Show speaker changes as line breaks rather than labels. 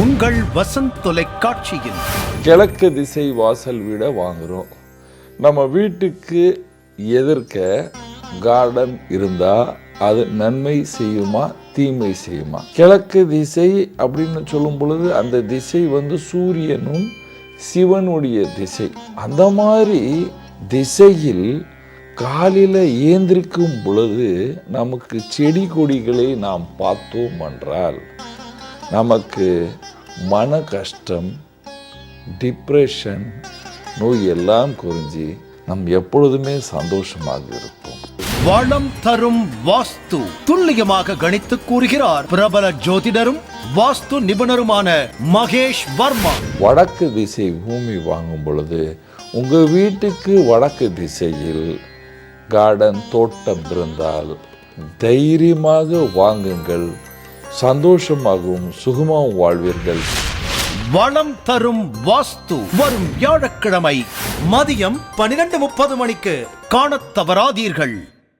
உங்கள் வசந்த் தொலைக்காட்சியில்.
கிழக்கு திசை வாசல் வீடை வாங்குறோம். நம்ம வீட்டுக்கு எதிர்க்க கார்டன் இருந்தா அது நன்மை செய்யுமா தீமை செய்யுமா? கிழக்கு திசை அப்படின்னு சொல்லும் பொழுது அந்த திசை வந்து சூரியனும் சிவனுடைய திசை. அந்த மாதிரி திசையில் காலையில் ஏந்திரிக்கும் பொழுது நமக்கு செடி கொடிகளை நாம் பார்த்தோம் என்றால் நமக்கு மன கஷ்டம் டிப்ரெஷன் நோய் எல்லாம் குறிஞ்சி நம் எப்பொழுதுமே சந்தோஷமாக இருப்போம்.
வளம் தரும் வாஸ்து துல்லியமாக கணித்து கூறுகிறார் பிரபல ஜோதிடரும் வாஸ்து நிபுணருமான மகேஷ் வர்மா.
வடக்கு திசை பூமி வாங்கும் பொழுது உங்கள் வீட்டுக்கு வடக்கு திசையில் கார்டன் தோட்டம் இருந்தால் தைரியமாக வாங்குங்கள். சந்தோஷமாகவும் சுகமாகவும் வாழ்வீர்கள்.
வளம் தரும் வாஸ்து வரும் வியாழக்கிழமை மதியம் பனிரெண்டு முப்பது மணிக்கு காணத் தவறாதீர்கள்.